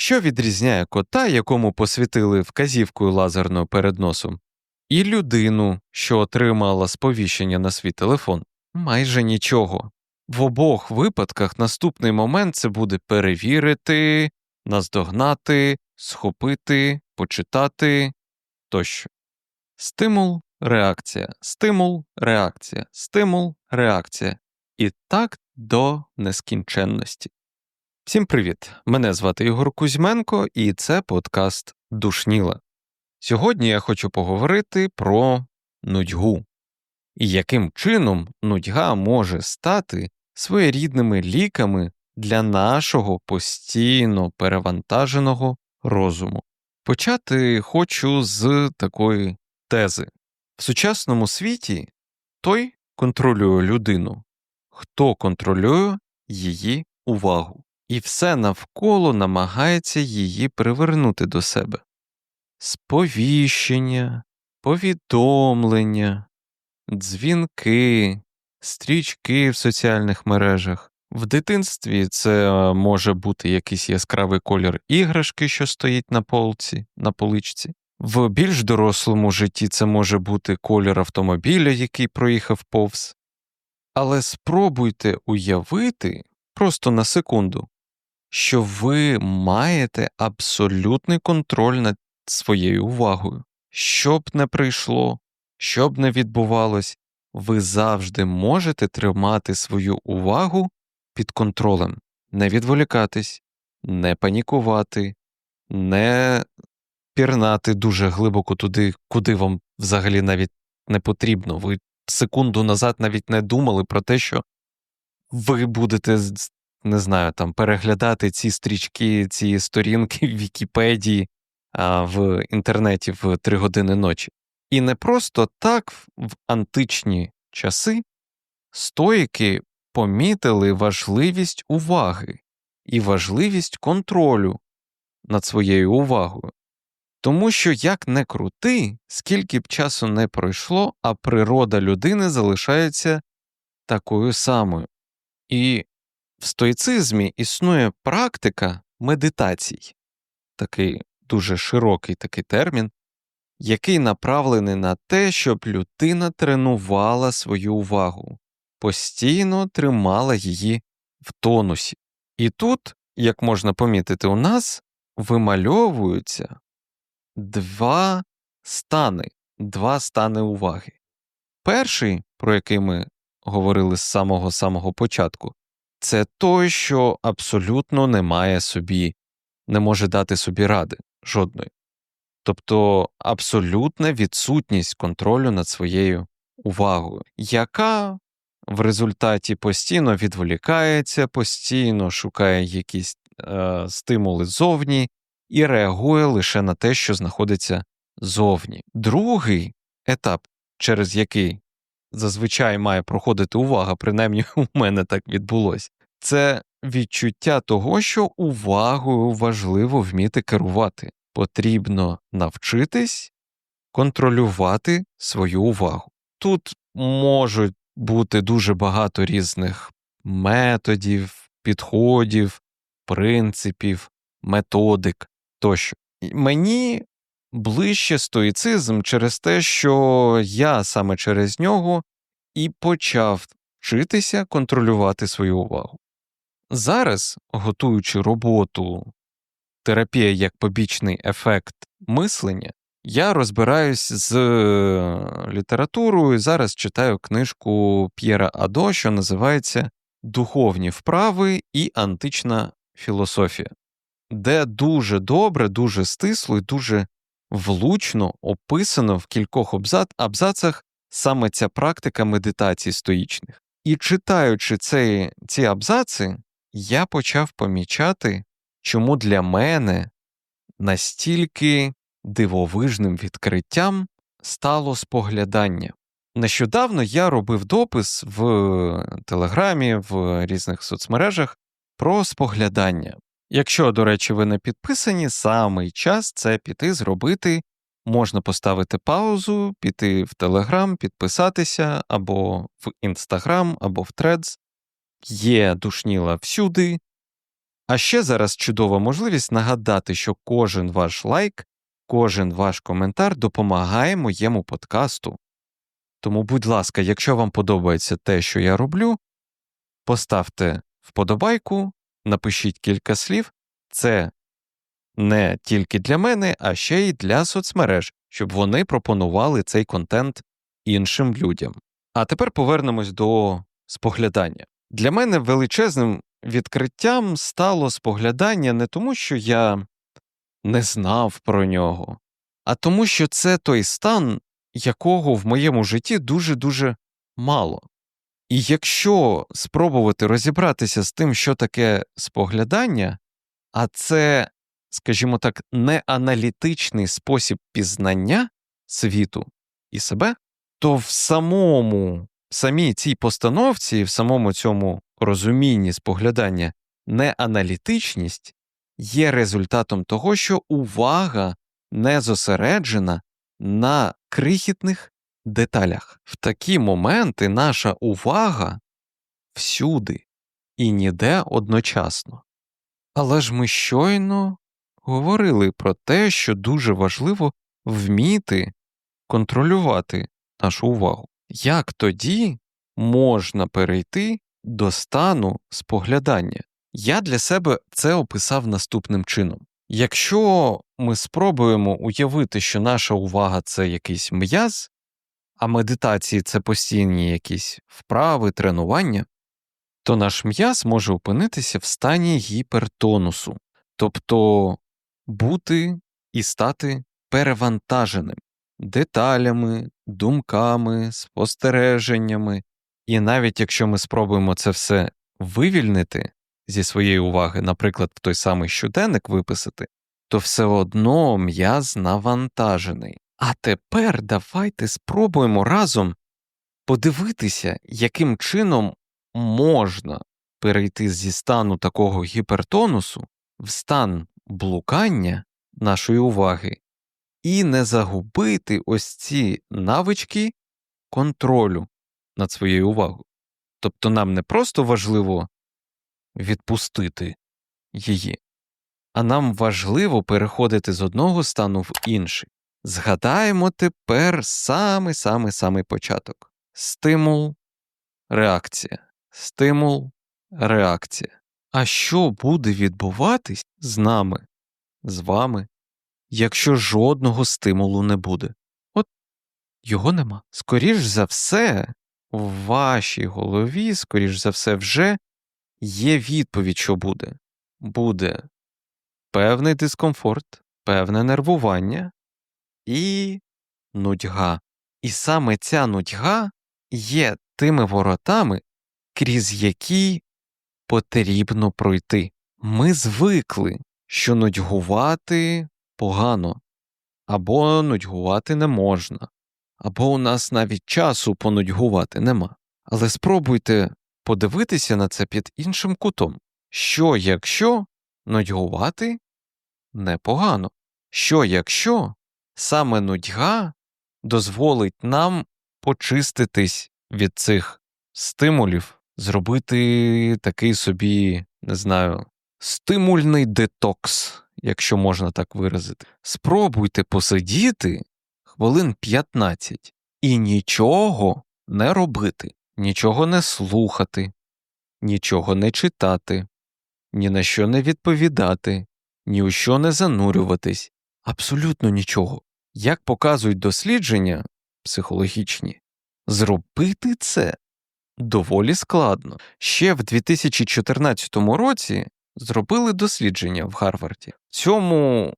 Що відрізняє кота, якому посвітили вказівкою лазерною перед носом, і людину, що отримала сповіщення на свій телефон? Майже нічого. В обох випадках наступний момент це буде перевірити, наздогнати, схопити, почитати тощо. Стимул, реакція, стимул, реакція, стимул, реакція. І так до нескінченності. Всім привіт! Мене звати Ігор Кузьменко, і це подкаст Душніла. Сьогодні я хочу поговорити про нудьгу і яким чином нудьга може стати своєрідними ліками для нашого постійно перевантаженого розуму. Почати хочу з такої тези. В сучасному світі той контролює людину, хто контролює її увагу, і все навколо намагається її привернути до себе. Сповіщення, повідомлення, дзвінки, стрічки в соціальних мережах. В дитинстві це може бути якийсь яскравий колір іграшки, що стоїть на полці, на поличці. В більш дорослому житті це може бути колір автомобіля, який проїхав повз. Але спробуйте уявити просто на секунду, що ви маєте абсолютний контроль над своєю увагою. Що б не прийшло, що б не відбувалось, ви завжди можете тримати свою увагу під контролем, не відволікатись, не панікувати, не пірнати дуже глибоко туди, куди вам взагалі навіть не потрібно. Ви секунду назад навіть не думали про те, що ви будете не знаю, там переглядати ці стрічки, ці сторінки в Вікіпедії а, в інтернеті в три години ночі. І не просто так в античні часи стоїки помітили важливість уваги і важливість контролю над своєю увагою. Тому що, як не крути, скільки б часу не пройшло, а природа людини залишається такою самою. І в стоїцизмі існує практика медитацій, такий дуже широкий такий термін, який направлений на те, щоб людина тренувала свою увагу, постійно тримала її в тонусі. І тут, як можна помітити, у нас вимальовуються два стани, два стани уваги. Перший, про який ми говорили з самого самого початку, це той, що абсолютно не має собі, не може дати собі ради жодної. Тобто абсолютна відсутність контролю над своєю увагою, яка в результаті постійно відволікається, постійно шукає якісь е, стимули зовні і реагує лише на те, що знаходиться зовні. Другий етап, через який зазвичай має проходити увага, принаймні у мене так відбулося, це відчуття того, що увагою важливо вміти керувати. Потрібно навчитись контролювати свою увагу. Тут можуть бути дуже багато різних методів, підходів, принципів, методик тощо. Мені ближче стоїцизм через те, що я саме через нього і почав вчитися контролювати свою увагу. Зараз, готуючи роботу терапія як побічний ефект мислення, я розбираюсь з літературою і зараз читаю книжку П'єра Адо, що називається Духовні вправи і антична філософія, де дуже добре, дуже стисло і дуже влучно описано в кількох абзацах саме ця практика медитації стоїчних. І читаючи ці, ці абзаци, я почав помічати, чому для мене настільки дивовижним відкриттям стало споглядання. Нещодавно я робив допис в Телеграмі, в різних соцмережах про споглядання. Якщо, до речі, ви не підписані, самий час це піти зробити. Можна поставити паузу, піти в Телеграм, підписатися або в Інстаграм, або в Threads. Є душніла всюди, А ще зараз чудова можливість нагадати, що кожен ваш лайк, кожен ваш коментар допомагає моєму подкасту. Тому, будь ласка, якщо вам подобається те, що я роблю, поставте вподобайку, напишіть кілька слів. Це не тільки для мене, а ще й для соцмереж, щоб вони пропонували цей контент іншим людям. А тепер повернемось до споглядання. Для мене величезним відкриттям стало споглядання не тому, що я не знав про нього, а тому, що це той стан, якого в моєму житті дуже-дуже мало. І якщо спробувати розібратися з тим, що таке споглядання, а це, скажімо так, неаналітичний спосіб пізнання світу і себе, то в самому самій цій постановці, в самому цьому розумінні споглядання неаналітичність є результатом того, що увага не зосереджена на крихітних деталях. В такі моменти наша увага всюди і ніде одночасно. Але ж ми щойно говорили про те, що дуже важливо вміти контролювати нашу увагу. Як тоді можна перейти до стану споглядання? Я для себе це описав наступним чином. Якщо ми спробуємо уявити, що наша увага це якийсь м'яз, а медитації це постійні якісь вправи, тренування, то наш м'яз може опинитися в стані гіпертонусу, тобто бути і стати перевантаженим деталями, думками, спостереженнями, і навіть якщо ми спробуємо це все вивільнити зі своєї уваги, наприклад, в той самий щоденник виписати, то все одно м'яз навантажений. А тепер давайте спробуємо разом подивитися, яким чином можна перейти зі стану такого гіпертонусу в стан блукання нашої уваги і не загубити ось ці навички контролю над своєю увагою. Тобто нам не просто важливо відпустити її, а нам важливо переходити з одного стану в інший. Згадаємо тепер самий самий самий початок стимул, реакція, стимул, реакція. А що буде відбуватись з нами, з вами, якщо жодного стимулу не буде? От його нема. Скоріш за все, в вашій голові, скоріш за все, вже є відповідь, що буде. Буде певний дискомфорт, певне нервування і нудьга. І саме ця нудьга є тими воротами, крізь які потрібно пройти. Ми звикли, що нудьгувати погано, або нудьгувати не можна, або у нас навіть часу понудьгувати нема. Але спробуйте подивитися на це під іншим кутом. Що якщо нудьгувати непогано? Що якщо саме нудьга дозволить нам почиститись від цих стимулів, зробити такий собі, не знаю, стимульний детокс, якщо можна так виразити. Спробуйте посидіти хвилин 15 і нічого не робити, нічого не слухати, нічого не читати, ні на що не відповідати, ні у що не занурюватись, абсолютно нічого. Як показують дослідження психологічні, зробити це доволі складно. Ще в 2014 році зробили дослідження в Гарварді. В цьому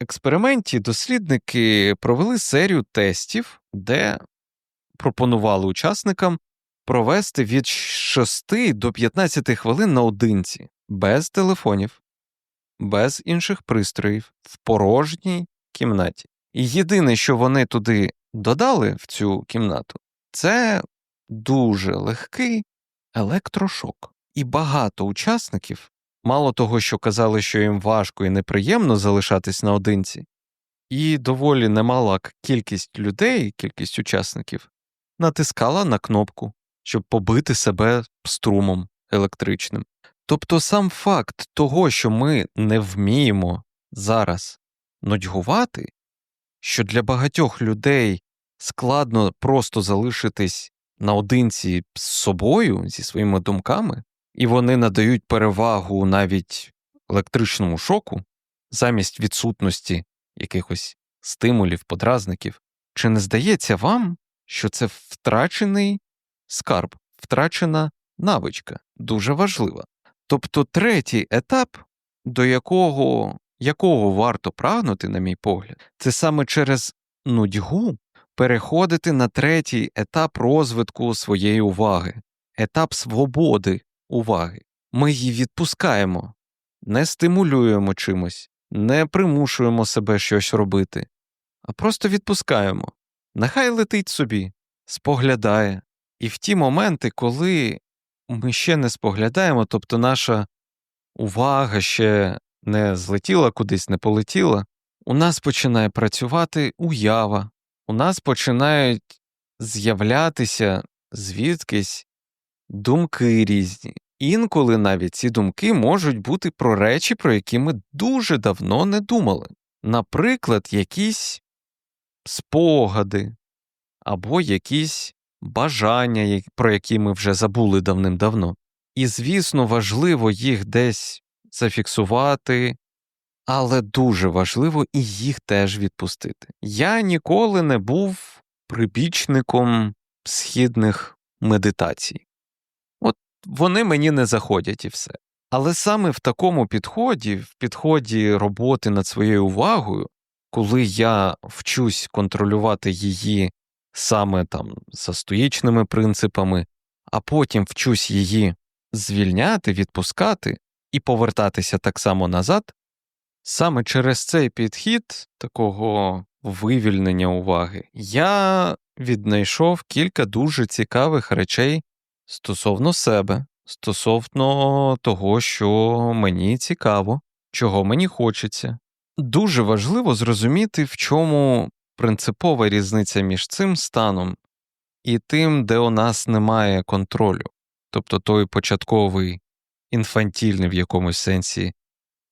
експерименті дослідники провели серію тестів, де пропонували учасникам провести від 6 до 15 хвилин наодинці, без телефонів, без інших пристроїв, в порожній кімнаті. Єдине, що вони туди додали в цю кімнату, це дуже легкий електрошок. І багато учасників, мало того, що казали, що їм важко і неприємно залишатись наодинці, і доволі немала кількість людей, кількість учасників, натискала на кнопку, щоб побити себе струмом електричним. Тобто сам факт того, що ми не вміємо зараз нудьгувати, що для багатьох людей складно просто залишитись наодинці з собою, зі своїми думками, і вони надають перевагу навіть електричному шоку замість відсутності якихось стимулів, подразників. Чи не здається вам, що це втрачений скарб, втрачена навичка, дуже важлива? Тобто третій етап, до якого якого варто прагнути, на мій погляд, це саме через нудьгу переходити на третій етап розвитку своєї уваги, етап свободи уваги. Ми її відпускаємо, не стимулюємо чимось, не примушуємо себе щось робити, а просто відпускаємо. Нехай летить собі, споглядає. І в ті моменти, коли ми ще не споглядаємо, тобто наша увага ще не злетіла кудись, не полетіла, у нас починає працювати уява, у нас починають з'являтися звідкись думки різні. Інколи навіть ці думки можуть бути про речі, про які ми дуже давно не думали. Наприклад, якісь спогади або якісь бажання, про які ми вже забули давним-давно. І, звісно, важливо їх десь зафіксувати, але дуже важливо і їх теж відпустити. Я ніколи не був прибічником східних медитацій. От вони мені не заходять і все. Але саме в такому підході, в підході роботи над своєю увагою, коли я вчусь контролювати її саме там за стоїчними принципами, а потім вчусь її звільняти, відпускати і повертатися так само назад, саме через цей підхід такого вивільнення уваги я віднайшов кілька дуже цікавих речей стосовно себе, стосовно того, що мені цікаво, чого мені хочеться. Дуже важливо зрозуміти, в чому принципова різниця між цим станом і тим, де у нас немає контролю, тобто той початковий інфантільний в якомусь сенсі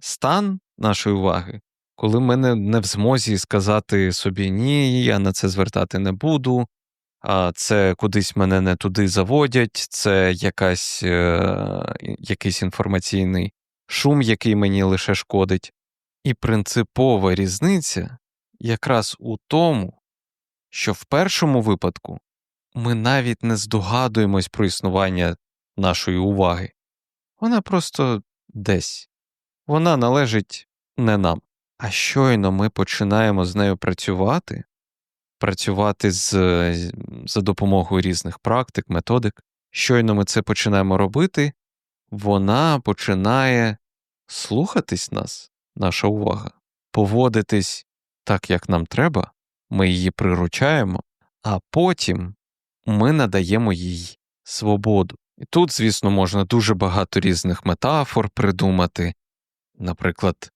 стан нашої уваги, коли ми не в змозі сказати собі ні, я на це звертати не буду, а це кудись мене не туди заводять, це якась, е, якийсь інформаційний шум, який мені лише шкодить. І принципова різниця якраз у тому, що в першому випадку ми навіть не здогадуємось про існування нашої уваги, вона просто десь, вона належить не нам. А щойно ми починаємо з нею працювати, працювати з, за допомогою різних практик, методик, щойно ми це починаємо робити, вона починає слухатись нас, наша увага, поводитись так, як нам треба, ми її приручаємо, а потім ми надаємо їй свободу. І тут, звісно, можна дуже багато різних метафор придумати, наприклад,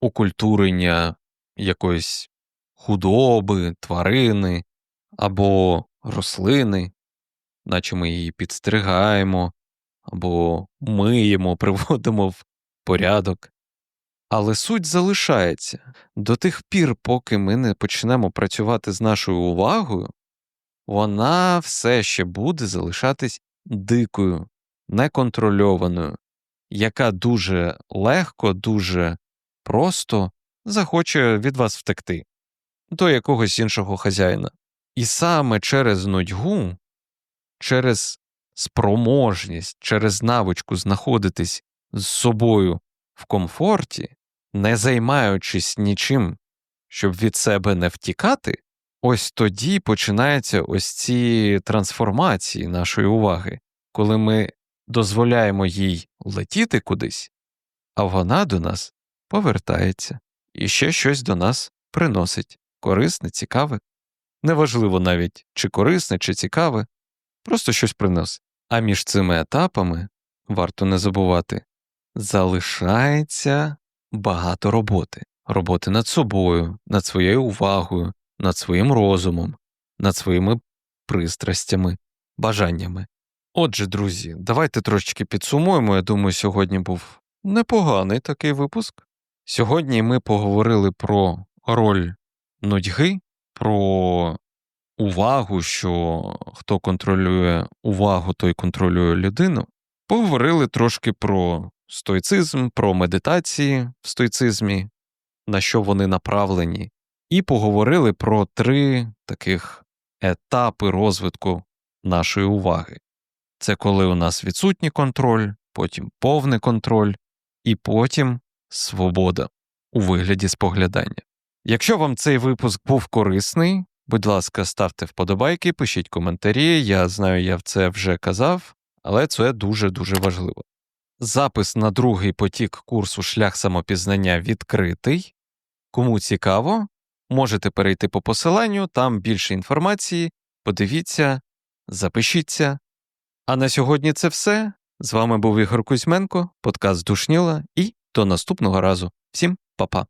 окультурення якоїсь худоби, тварини або рослини, наче ми її підстригаємо, або миємо, приводимо в порядок. Але суть залишається до тих пір, поки ми не почнемо працювати з нашою увагою, вона все ще буде залишатись дикою, неконтрольованою, яка дуже легко, дуже просто захоче від вас втекти до якогось іншого хазяїна. І саме через нудьгу, через спроможність, через навичку знаходитись з собою в комфорті, не займаючись нічим, щоб від себе не втікати, ось тоді починаються ось ці трансформації нашої уваги, коли ми дозволяємо їй летіти кудись, а вона до нас повертається і ще щось до нас приносить корисне, цікаве. Неважливо навіть, чи корисне, чи цікаве, просто щось приносить. А між цими етапами варто не забувати, залишається багато роботи, роботи над собою, над своєю увагою, над своїм розумом, над своїми пристрастями, бажаннями. Отже, друзі, давайте трошечки підсумуємо. Я думаю, сьогодні був непоганий такий випуск. Сьогодні ми поговорили про роль нудьги, про увагу, що хто контролює увагу, той контролює людину. Поговорили трошки про стоїцизм, про медитації в стоїцизмі, на що вони направлені, і поговорили про три таких етапи розвитку нашої уваги. Це коли у нас відсутній контроль, потім повний контроль, і потім свобода у вигляді споглядання. Якщо вам цей випуск був корисний, будь ласка, ставте вподобайки, пишіть коментарі. Я знаю, я в це вже казав, але це дуже-дуже важливо. Запис на другий потік курсу Шлях самопізнання відкритий. Кому цікаво, можете перейти по посиланню, там більше інформації. Подивіться, запишіться. А на сьогодні це все. З вами був Ігор Кузьменко, подкаст Душніла, і до наступного разу. Всім па-па.